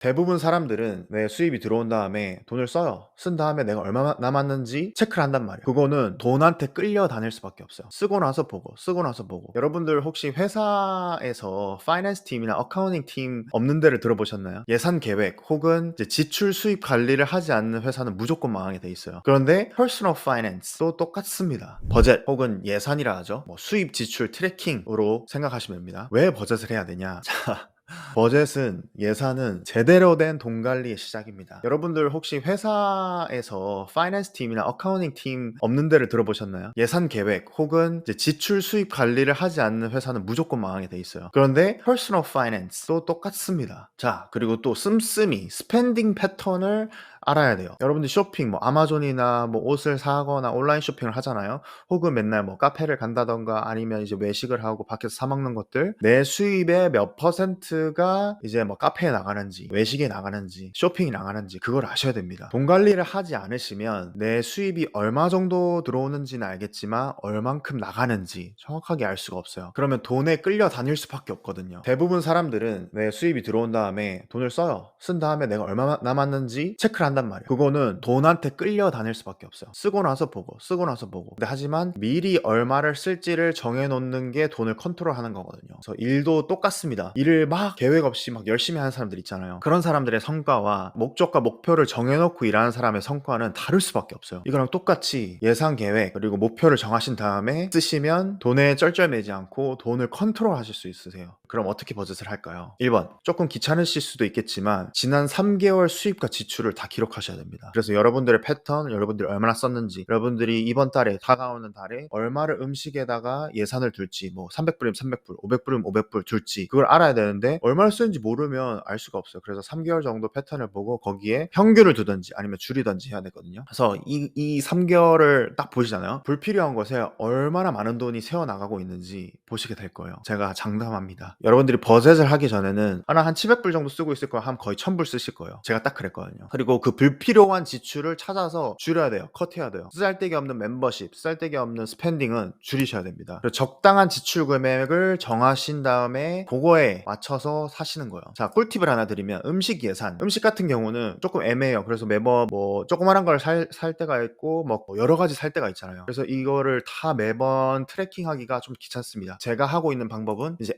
대부분 사람들은 내 수입이 들어온 다음에 돈을 써요. 쓴 다음에 내가 얼마 남았는지 체크를 한단 말이에요. 그거는 돈한테 끌려 다닐 수밖에 없어요. 쓰고 나서 보고, 쓰고 나서 보고. 여러분들 혹시 회사에서 파이낸스 팀이나 어카운팅 팀 없는 데를 들어보셨나요? 예산 계획 혹은 지출 수입 관리를 하지 않는 회사는 무조건 망하게 돼 있어요. 그런데 퍼스널 파이낸스도 똑같습니다. 버젯 혹은 예산이라 하죠. 뭐 수입 지출 트래킹으로 생각하시면 됩니다. 왜 버젯을 해야 되냐? 자, 버젯은 예산은 제대로 된 돈 관리의 시작입니다. 여러분들 혹시 회사에서 파이낸스 팀이나 어카운팅 팀 없는 데를 들어보셨나요? 예산 계획 혹은 지출 수입 관리를 하지 않는 회사는 무조건 망하게 돼 있어요. 그런데 퍼스널 파이낸스도 똑같습니다. 자, 그리고 또 씀씀이 스펜딩 패턴을 알아야 돼요. 여러분들 쇼핑, 뭐 아마존이나 뭐 옷을 사거나 온라인 쇼핑을 하잖아요. 혹은 맨날 뭐 카페를 간다던가 아니면 이제 외식을 하고 밖에서 사 먹는 것들 내 수입의 몇 퍼센트가 이제 뭐 카페에 나가는지 외식에 나가는지 쇼핑이 나가는지 그걸 아셔야 됩니다. 돈 관리를 하지 않으시면 내 수입이 얼마 정도 들어오는지는 알겠지만 얼만큼 나가는지 정확하게 알 수가 없어요. 그러면 돈에 끌려 다닐 수밖에 없거든요. 대부분 사람들은 내 수입이 들어온 다음에 돈을 써요. 쓴 다음에 내가 얼마 남았는지 체크를 한단 말이에요. 그거는 돈한테 끌려 다닐 수밖에 없어요. 쓰고 나서 보고, 쓰고 나서 보고. 근데 하지만 미리 얼마를 쓸지를 정해놓는 게 돈을 컨트롤하는 거거든요. 그래서 일도 똑같습니다. 일을 막 계획 없이 막 열심히 하는 사람들 있잖아요. 그런 사람들의 성과와 목적과 목표를 정해놓고 일하는 사람의 성과는 다를 수밖에 없어요. 이거랑 똑같이 예산 계획 그리고 목표를 정하신 다음에 쓰시면 돈에 쩔쩔매지 않고 돈을 컨트롤하실 수 있으세요. 그럼 어떻게 버젯을 할까요? 1번 조금 귀찮으실 수도 있겠지만 지난 3개월 수입과 지출을 다 기록하셔야 됩니다. 그래서 여러분들의 패턴, 여러분들이 얼마나 썼는지, 여러분들이 이번 달에 다가오는 달에 얼마를 음식에다가 예산을 둘지, 뭐 300불이면 300불, 500불이면 500불 둘지 그걸 알아야 되는데 얼마를 쓰는지 모르면 알 수가 없어요. 그래서 3개월 정도 패턴을 보고 거기에 평균을 두든지 아니면 줄이든지 해야 되거든요. 그래서 이, 이 3개월을 딱 보시잖아요. 불필요한 것에 얼마나 많은 돈이 새어 나가고 있는지 보시게 될 거예요. 제가 장담합니다. 여러분들이 버젯을 하기 전에는 하나 한 700불 정도 쓰고 있을 거예요. 한 거의 1000불 쓰실 거예요. 제가 딱 그랬거든요. 그리고 그 불필요한 지출을 찾아서 줄여야 돼요. 컷해야 돼요. 쓰잘데기 없는 멤버십, 쓰잘데기 없는 스펜딩은 줄이셔야 됩니다. 그리고 적당한 지출 금액을 정하신 다음에 그거에 맞춰서 사시는 거예요. 자, 꿀팁을 하나 드리면 음식 예산. 음식 같은 경우는 조금 애매해요. 그래서 매번 뭐 조그만한 걸 살 살 때가 있고 뭐 여러 가지 살 때가 있잖아요. 그래서 이거를 다 매번 트래킹하기가 좀 귀찮습니다. 제가 하고 있는 방법은 이제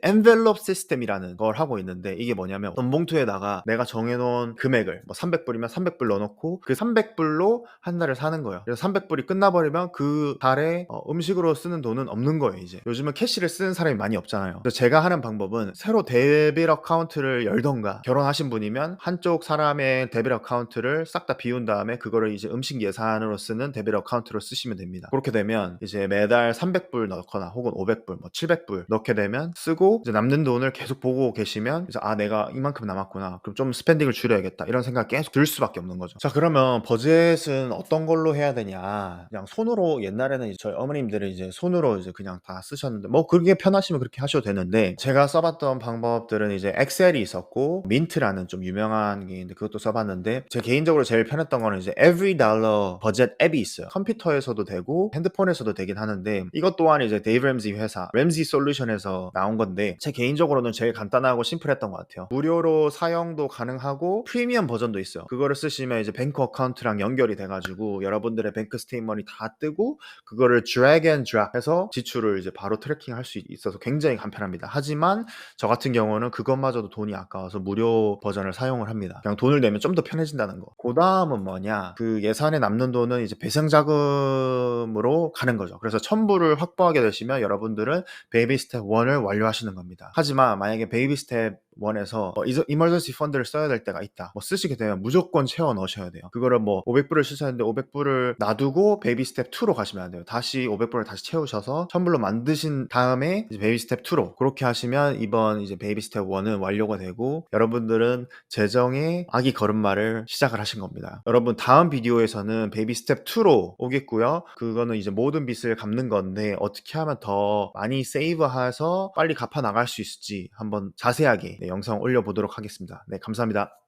envelope 시스템이라는 걸 하고 있는데 이게 뭐냐면 돈 봉투에다가 내가 정해놓은 금액을 뭐 300불이면 300불 넣어놓고 그 300불로 한 달을 사는 거예요. 그래서 300불이 끝나버리면 그 달에 어, 음식으로 쓰는 돈은 없는 거예요. 이제 요즘은 캐시를 쓰는 사람이 많이 없잖아요. 그래서 제가 하는 방법은 새로 데빌 어카운트를 열던가 결혼하신 분이면 한쪽 사람의 데빌 어카운트를 싹 다 비운 다음에 그거를 이제 음식 예산으로 쓰는 데빌 어카운트로 쓰시면 됩니다. 그렇게 되면 이제 매달 300불 넣거나 혹은 500불, 뭐 700불 넣게 되면 쓰고 이제 남는 돈을 계속 보고 계시면 이제 아 내가 이만큼 남았구나. 그럼 좀 스펜딩을 줄여야겠다. 이런 생각 계속 들 수밖에 없는 거죠. 자 그러면 버젯은 어떤 걸로 해야 되냐? 그냥 손으로 옛날에는 저희 어머님들은 이제 손으로 이제 그냥 다 쓰셨는데 뭐 그게 편하시면 그렇게 하셔도 되는데 제가 써봤던 방법들은 이제 엑셀이 있었고 민트라는 좀 유명한 게 있는데 그것도 써봤는데 제 개인적으로 제일 편했던 거는 이제 Every Dollar 버젯 앱이 있어요. 컴퓨터에서도 되고 핸드폰에서도 되긴 하는데 이것 또한 이제 데이브 램지 회사 램지 솔루션에서 나온 건데 제 개인 적으로는 제일 간단하고 심플했던 것 같아요. 무료로 사용도 가능하고 프리미엄 버전도 있어요. 그거를 쓰시면 이제 뱅크 어카운트랑 연결이 돼가지고 여러분들의 뱅크 스테이먼이 다 뜨고 그거를 drag and drop 해서 지출을 이제 바로 트래킹 할 수 있어서 굉장히 간편합니다. 하지만 저 같은 경우는 그것마저도 돈이 아까워서 무료 버전을 사용을 합니다. 그냥 돈을 내면 좀 더 편해진다는 거. 그 다음은 뭐냐? 그 예산에 남는 돈은 이제 배상 자금으로 가는 거죠. 그래서 첨부를 확보하게 되시면 여러분들은 베이비 스텝 1을 완료하시는 겁니다. 하지만 만약에 베이비 스텝 1에서 어, 이머전시 펀드를 써야 될 때가 있다. 뭐 쓰시게 되면 무조건 채워 넣으셔야 돼요. 그거를 뭐 500불을 쓰셨는데 500불을 놔두고 베이비 스텝 2로 가시면 안 돼요. 다시 500불을 다시 채우셔서 첨불로 만드신 다음에 베이비 스텝 2로 그렇게 하시면 이번 이제 베이비 스텝 1은 완료가 되고 여러분들은 재정의 아기 걸음마를 시작을 하신 겁니다. 여러분 다음 비디오에서는 베이비 스텝 2로 오겠고요. 그거는 이제 모든 빚을 갚는 건데 어떻게 하면 더 많이 세이브해서 빨리 갚아 나갈 수 있을지 한번 자세하게 네, 영상 올려보도록 하겠습니다. 네, 감사합니다.